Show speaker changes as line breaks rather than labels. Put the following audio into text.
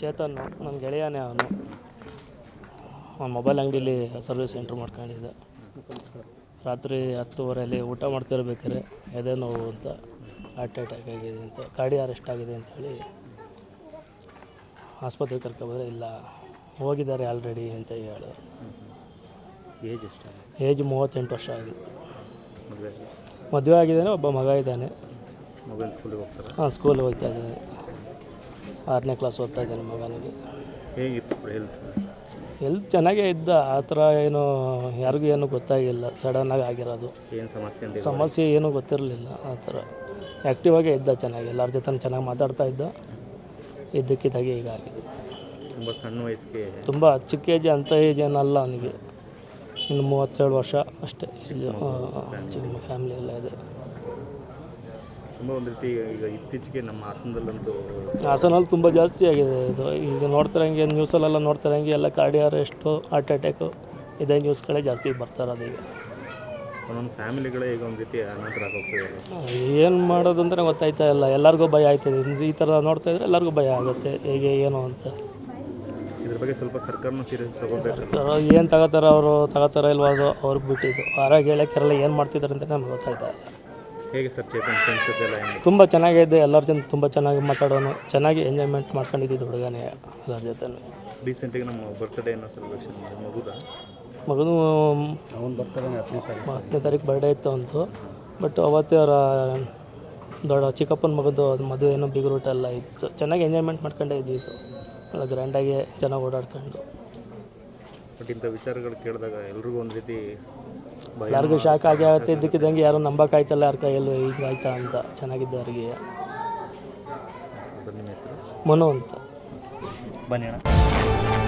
ಚೇತನ್ ನನ್ನ ಗೆಳೆಯನೇ ಅವನು. ಅವ್ನು ಮೊಬೈಲ್ ಅಂಗಡೀಲಿ ಸರ್ವಿಸ್ ಸೆಂಟ್ರ್ ಮಾಡ್ಕೊಂಡಿದ್ದೆ. ರಾತ್ರಿ ಹತ್ತುವರೆಯಲ್ಲಿ ಊಟ ಮಾಡ್ತಿರ್ಬೇಕಾದ್ರೆ ಎದೆ ನೋವು ಅಂತ ಹಾರ್ಟ್ ಅಟ್ಯಾಕ್ ಆಗಿದೆ ಅಂತ ಕಾಡಿ ಅರೆಸ್ಟ್ ಆಗಿದೆ ಅಂಥೇಳಿ ಆಸ್ಪತ್ರೆಗೆ ಕರ್ಕೊಬೋದ್ರೆ ಇಲ್ಲ ಹೋಗಿದ್ದಾರೆ ಆಲ್ರೆಡಿ ಅಂತ ಹೇಳಿದ್ರು
ಏಜ್ ಎಷ್ಟು
ಏಜ್ ಮೂವತ್ತೆಂಟು ವರ್ಷ ಆಗಿತ್ತು.
ಮದುವೆ
ಆಗಿದ್ದಾನೆ ಒಬ್ಬ ಮಗ ಇದ್ದಾನೆ.
ಮೊಬೈಲ್ ಸ್ಕೂಲಿಗೆ ಹೋಗ್ತಾರೆ?
ಹಾಂ ಸ್ಕೂಲ್ ಹೋಗ್ತಾ ಇದ್ದಾನೆ. ಆರನೇ ಕ್ಲಾಸ್ ಓದ್ತಾ ಇದ್ದಾನೆ ಮಗನಿಗೆ
ಹೇಗಿತ್ತು ಹೆಲ್ತ್
ಚೆನ್ನಾಗೇ ಇದ್ದ ಆ ಥರ ಏನು ಯಾರಿಗೂ ಏನು ಗೊತ್ತಾಗಿಲ್ಲ ಸಡನ್ನಾಗಿ ಆಗಿರೋದು.
ಏನು ಸಮಸ್ಯೆ ಅಂತ
ಸಮಸ್ಯೆ ಏನೂ ಗೊತ್ತಿರಲಿಲ್ಲ ಆ ಥರ. ಆ್ಯಕ್ಟಿವ್ ಆಗೇ ಇದ್ದ ಚೆನ್ನಾಗಿ ಎಲ್ಲರ ಜೊತೆ ಚೆನ್ನಾಗಿ ಮಾತಾಡ್ತಾ ಇದ್ದ. ಇದ್ದಕ್ಕಿದ್ದಾಗೆ ಈಗ ಆಗಿದೆ
ತುಂಬ ಸಣ್ಣ ವಯಸ್ಸಿಗೆ
ತುಂಬ ಚಿಕ್ಕ ಏಜ್ ಅಂತ ಏಜ್ ಏನಲ್ಲ ಅವನಿಗೆ. ಇನ್ನು ಮೂವತ್ತೇಳು ವರ್ಷ ಅಷ್ಟೇ. ಇಲ್ಲಿ ಫ್ಯಾಮಿಲಿ ಎಲ್ಲ ಇದೆ.
ತುಂಬ ಒಂದು ರೀತಿ ಈಗ ಇತ್ತೀಚೆಗೆ ನಮ್ಮ ಹಾಸನದಲ್ಲಂತೂ
ಹಾಸನಲ್ಲಿ ತುಂಬ ಜಾಸ್ತಿ ಆಗಿದೆ ಇದು. ಈಗ ನೋಡ್ತಿರಂಗೆ ನ್ಯೂಸಲ್ಲೆಲ್ಲ ನೋಡ್ತಿರಂಗೆ ಎಲ್ಲ ಕಾರ್ಡಿ ಅರೆಸ್ಟು ಹಾರ್ಟ್ ಅಟ್ಯಾಕು ಇದೇ ನ್ಯೂಸ್ಗಳೇ ಜಾಸ್ತಿ ಬರ್ತಾ ಇರೋದು ಈಗ.
ಒಂದೊಂದು ಫ್ಯಾಮಿಲಿಗಳೇ ಈಗ ಒಂದು ರೀತಿ ಅನಾಥರ ಆಗೋಗ್ತದೆ
ಏನು ಮಾಡೋದು ಅಂದರೆ ಗೊತ್ತಾಯ್ತಾ ಇಲ್ಲ. ಎಲ್ಲರಿಗೂ ಭಯ ಆಯ್ತದೆ. ಈ ಥರ ನೋಡ್ತಾ ಇದ್ರೆ ಎಲ್ಲರಿಗೂ ಭಯ ಆಗುತ್ತೆ. ಹೇಗೆ ಏನು ಅಂತ.
ಇದ್ರ ಬಗ್ಗೆ ಸ್ವಲ್ಪ ಸರ್ಕಾರನೂ ಸೀರಿಯಸ್ ತಗೋಬೇಕು.
ಏನು ತಗೋತಾರೆ ಅವರು ತಗೋತಾರೋ ಇಲ್ವಾ ಅದು ಅವ್ರಿಗೆ ಬಿಟ್ಟಿದ್ದು. ಹೊರಗೆ ಹೇಳಕ್ಕೆ ಏನು ಮಾಡ್ತಿದ್ದಾರೆ ಅಂತ ನಮ್ಗೆ ಗೊತ್ತಾಯ್ತಾ ಇಲ್ಲ.
ಹೇಗೆ ಸರ್ ಚೇತನ್ ಫ್ರೆಂಡ್ಸ್ ಜೊತೆ ಎಲ್ಲ ಹೆಂಗೆ?
ತುಂಬ ಚೆನ್ನಾಗಿದೆ ಎಲ್ಲರ ಜೊತೆ ತುಂಬ ಚೆನ್ನಾಗಿ ಮಾತಾಡೋನು ಚೆನ್ನಾಗಿ ಎಂಜಾಯ್ಮೆಂಟ್ ಮಾಡ್ಕೊಂಡಿದ್ದು ಹುಡುಗನೇ ಎಲ್ಲರ ಜೊತೆ
ರೀಸೆಂಟಾಗಿ ನಮ್ಮ ಬರ್ತ್ಡೇ ಏನೋ ಸೆಲೆಬ್ರೇಷನ್ ಮಾಡಿ ಮಗುದ?
ಮಗನು
ಅವ್ನು ಬರ್ತಾರೆ ಹತ್ತನೇ ತಾರೀಕು.
ಹತ್ತನೇ ತಾರೀಕು ಬರ್ಡೇ ಇತ್ತು ಅಂತು ಬಟ್ ಅವತ್ತೇ ಅವರ ದೊಡ್ಡ ಚಿಕ್ಕಪ್ಪನ ಮಗದ್ದು ಮದುವೆ ಏನೋ ಬಿಗ್ ರೂಟ್ ಎಲ್ಲ ಇತ್ತು. ಚೆನ್ನಾಗಿ ಎಂಜಾಯ್ಮೆಂಟ್ ಮಾಡ್ಕೊಂಡೇ ಇದ್ದಿದ್ದು ಎಲ್ಲ ಗ್ರ್ಯಾಂಡಾಗಿ ಚೆನ್ನಾಗಿ ಓಡಾಡ್ಕೊಂಡು.
ಬಟ್ ಇಂಥ ವಿಚಾರಗಳು ಕೇಳಿದಾಗ ಎಲ್ರಿಗೂ ಒಂದು ರೀತಿ
ಯಾರಿಗೂ ಶಾಕ್ ಆಗಿ ಆಗುತ್ತೆ ಇದ್ದಕ್ಕಿದ್ದಂಗೆ ಯಾರು ನಂಬಕ್ಕಾಯ್ತಲ್ಲ ಯಾರ ಕೈಯಲ್ಲೂ ಹಿಂಗಾಯ್ತಾ ಅಂತ ಚೆನ್ನಾಗಿದ್ದ
ಅವರಿಗೆ. ಹೆಸರು.
ಮನು ಅಂತ.
ಬನ್ನಿ ಅಣ್ಣ.